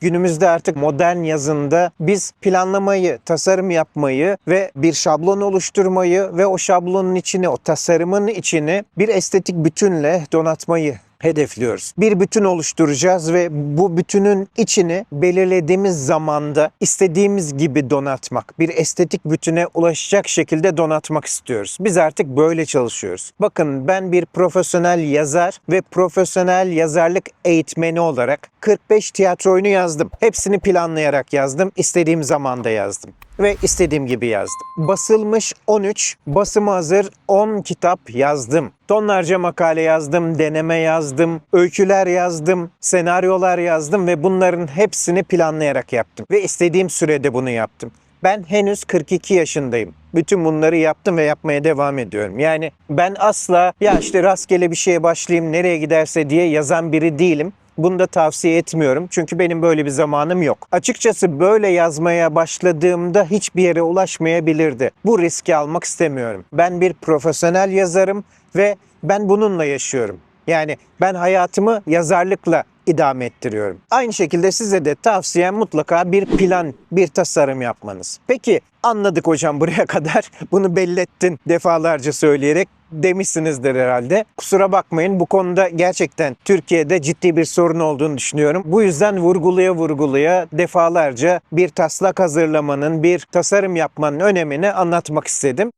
Günümüzde artık modern yazında biz planlamayı, tasarım yapmayı ve bir şablon oluşturmayı ve o şablonun içine, o tasarımın içine bir estetik bütünle donatmayı hedefliyoruz. Bir bütün oluşturacağız ve bu bütünün içini belirlediğimiz zamanda istediğimiz gibi donatmak, bir estetik bütüne ulaşacak şekilde donatmak istiyoruz. Biz artık böyle çalışıyoruz. Bakın ben bir profesyonel yazar ve profesyonel yazarlık eğitmeni olarak 45 tiyatro oyunu yazdım. Hepsini planlayarak yazdım, istediğim zamanda yazdım ve istediğim gibi yazdım. Basılmış 13, basımı hazır 10 kitap yazdım. Tonlarca makale yazdım, deneme yazdım, öyküler yazdım, senaryolar yazdım ve bunların hepsini planlayarak yaptım. Ve istediğim sürede bunu yaptım. Ben henüz 42 yaşındayım. Bütün bunları yaptım ve yapmaya devam ediyorum. Yani ben asla ya işte rastgele bir şeye başlayayım nereye giderse diye yazan biri değilim. Bunu da tavsiye etmiyorum çünkü benim böyle bir zamanım yok. Açıkçası böyle yazmaya başladığımda hiçbir yere ulaşmayabilirdi. Bu riski almak istemiyorum. Ben bir profesyonel yazarım ve ben bununla yaşıyorum. Yani ben hayatımı yazarlıkla idame ettiriyorum. Aynı şekilde size de tavsiyem mutlaka bir plan, bir tasarım yapmanız. Peki anladık hocam buraya kadar. Bunu bellettin defalarca söyleyerek demişsinizdir herhalde. Kusura bakmayın bu konuda gerçekten Türkiye'de ciddi bir sorun olduğunu düşünüyorum. Bu yüzden vurguluya vurguluya defalarca bir taslak hazırlamanın, bir tasarım yapmanın önemini anlatmak istedim.